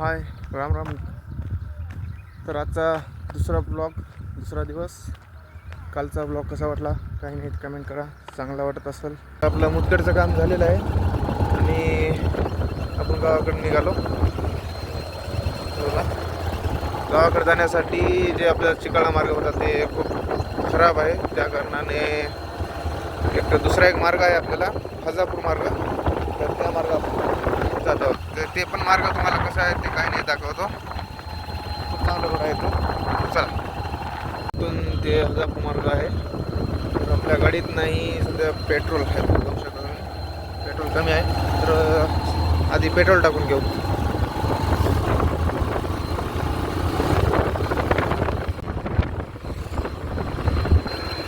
हाय राम राम. तर आजचा दुसरा ब्लॉग दुसरा दिवस. कालचा ब्लॉग कसा वाटला काही नाही कमेंट करा. चांगला वाटत असेल. आपलं मुतकडचं काम झालेलं आहे. आणि आपण गावाकडे निघालो. गावाकडे जाण्यासाठी जे आपला चिकाळा मार्ग होता ते खूप खराब आहे. त्या कारणाने एक दुसरा एक मार्ग आहे आपल्याला हजापूर मार्ग. तर त्या मार्ग आपण जात आहोत तर ते पण मार्ग तुम्हाला कसा आहे ते काही नाही दाखवतो. खूप चांगला आहे तो. चला. इथून ते हजापूर मार्ग आहे. तर आपल्या गाडीत नाही सध्या पेट्रोल आहे बघू शकता तुम्ही. पेट्रोल कमी आहे. तर आधी पेट्रोल टाकून घेऊ.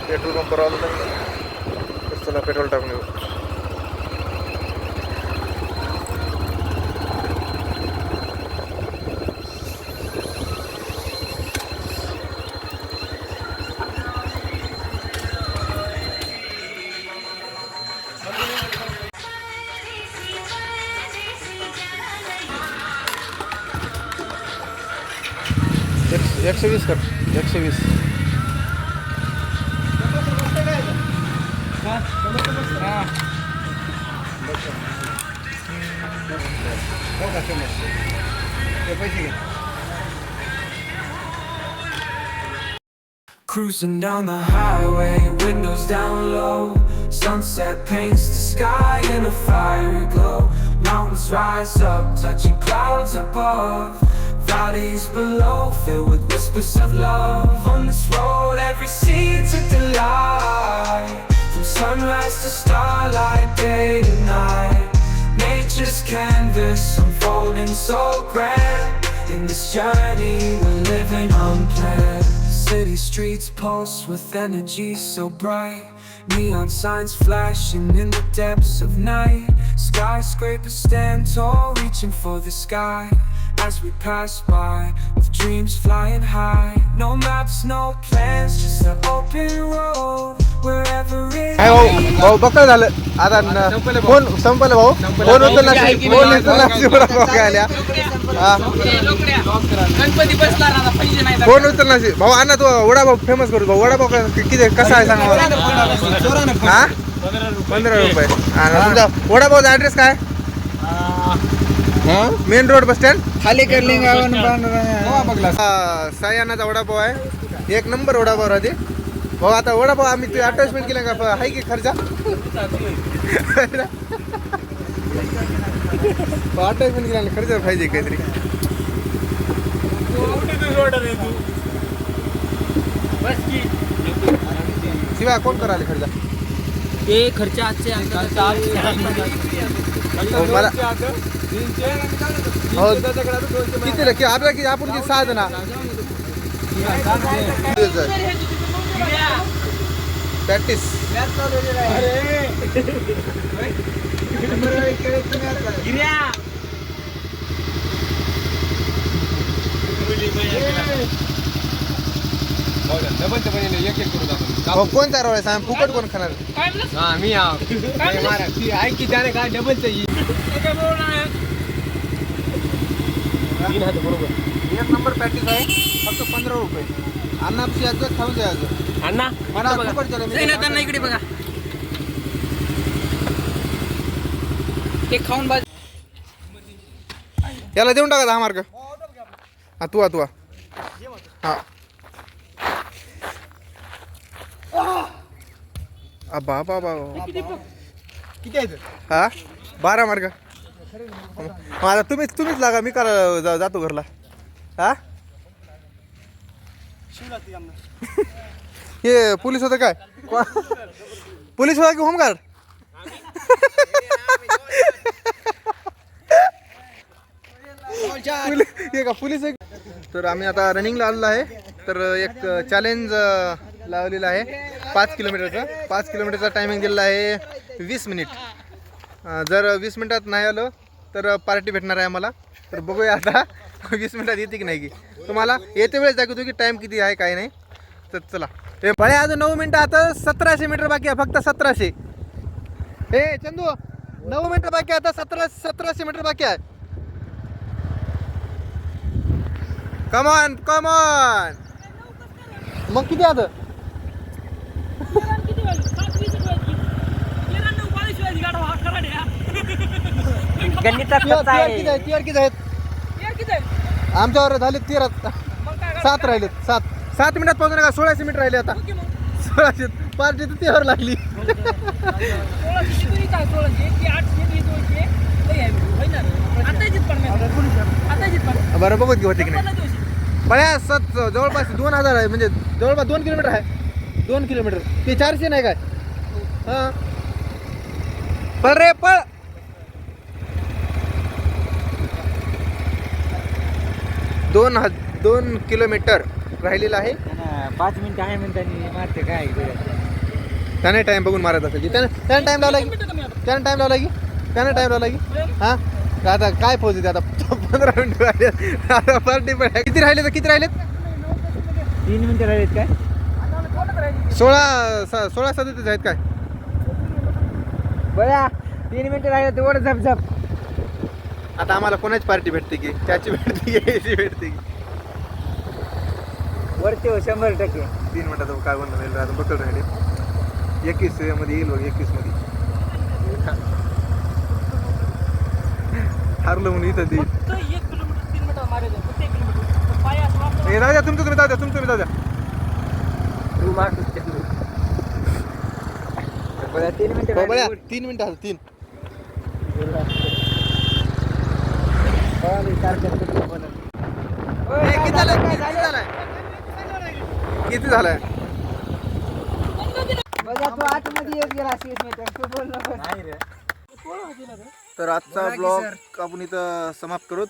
पेट्रोल पंपवर आलो नाही. तर चला पेट्रोल टाकून घेऊ. एकशे वीस कर एकशे वीस Cruising down the highway, windows down low. Sunset paints the sky in a fiery glow. Mountains rise up, touching clouds above. Valleys below, filled with whispers of love. On this road, every seed's a delight. From sunrise to starlight, day to night. Nature's canvas unfolding so grand. In this journey, we're living unplanned. City streets pulse with energy so bright. Neon signs flashing in the depths of night. Skyscrapers stand tall, reaching for the sky. As we pass by, with dreams flying high. No maps, no plans, just an open road. Wherever it काय भाऊ भाऊ बक्कळ झालं आता न- phone संपलं भाऊ phone उचलला phone उचलला हा गणपती बसला ना पाहिजे नाही तर. फोन उचलला भाऊ आणा तू वडापाव फेमस करू भाऊ वडापाव का- किती कसा आहे सांगा मला हा पंधरा रुपये आणि तुमचा वडापावचा ऍड्रेस काय मेन रोड बस स्टँड खाली करलिंग सायानाचा वडापाव आहे. एक नंबर वडापाव राहते भाऊ आता वडापाव आम्ही ते अटॅचमेंट केलं का? आहे की खर्चा? अटॅचमेंट केला खर्च पाहिजे काहीतरी. शिवाय कोण कराले खर्चा? ते खर्च आजचे हो, मला हो। किती की आपल्या की आपण किती सहा जण प्रॅक्टिस हो कोण तयार व्हायचं सांग फुकट कोण खाणार? एक नंबर प्रॅक्टिस आहे फक्त पंधरा रुपये. अन्नापशी यायचं खाऊन जायचं. अण्णा मला फुकट मी. त्यांना इकडे बघा. ते खाऊन बाज याला देऊन टाका दहा मार्क. हा तू तू हा. बा बा बा किती आहे हा? बारा मग आता तुम्हीच तुम्हीच लागा मी करा जा- जातो घरला. हा? हे पोलीस होतं काय? पोलीस होता की होमगार्ड? पोलीस हे का पोलीस आहे? तर आम्ही आता रनिंगला आलेलो आहे. तर एक चॅलेंज लावलेलं आहे. पाच किलोमीटरचं. पाच किलोमीटरचा टायमिंग दिलेला आहे वीस मिनिट. जर वीस मिनिटात नाही आलो तर पार्टी भेटणार आहे आम्हाला. तर बघूया आता वीस मिनिटात येते की नाही की. तुम्हाला येते वेळेस दाखवतो की टाईम किती आहे काय नाही. तर चला. हे फळे अजून नऊ मिनटं आता सतराशे मीटर बाकी आहे फक्त सतराशे. हे चंदू नऊ मिनटं बाकी आता सतरा सतराशे मीटर बाकी आहे. कमॉन कमॉन मग किती आता? आहे. किती आहेत. तिवर किती आहेत? आमच्यावर झाले तेरा सात राहिले सात. सात मिनिटात पोहोचू नका सोळाशे मिनिट राहिले आता. सोळाशे पार्टी तर तेवर लागली. बरं बघू की होते की नाही. बऱ्या सत जवळपास दोन हजार आहे म्हणजे जवळपास दोन किलोमीटर आहे. दोन किलोमीटर. ते चारशे नाही काय? हां. पळ रे पळ. दोन हज दोन किलोमीटर राहिलेलं आहे. पाच मिनिटं आहे म्हणतानी मारते काय त्याने टाइम बघून मारत असेल. की त्यानं त्यानं टाइम लावला की त्यानं टाइम लावला की त्यानं टाइम लावला की. हां? आता काय पोहोच येते आता पंधरा मिनिटं राहिले. आता पार्टी पण. किती राहिले तर किती राहिलेत? तीन मिनिटं राहिलेत काय? सोळा सोळा सदतीस आहेत काय? बघा तीन मिनिटं राहिले तेवढं झप झप. आता आम्हाला कोणाची पार्टी भेटते की? त्याची भेटते की याची भेटते की? वरती हो शंभर टक्के. तीन मिनिटात काय बनलं राहिले? आता बकल राहिले. एकवीसमध्ये येईल बघ एकवीसमध्ये. हारलं म्हणून इथं ते. हे जाऊ द्या तुमचं तुम्ही जाऊ द्या तुमचं तुम्ही जाऊ द्या. तू. बघा तीन मिनिटं हो. तीन मिनिटं तीन. किती झालंय? किती झालंय? किती तर आजचा ब्लॉग. आपण इथं समाप्त काय?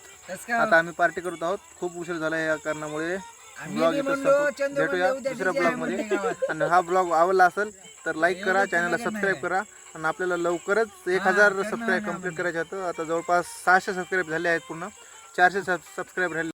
आता आम्ही पार्टी करत आहोत. खूप उशीर झाला या कारणामुळे. ब्लॉग भेटूया दुसऱ्या ब्लॉगमध्ये. आणि हा ब्लॉग आवडला असेल तर लाईक करा चॅनलला सबस्क्राईब. करा. आणि आपल्याला लवकरच एक हजार सबस्क्राईब कंप्लीट करायचे आहेत. आता जवळपास सहाशे सबस्क्राईब झाले आहेत पूर्ण. चारशे सबस्क्राईब राहिले.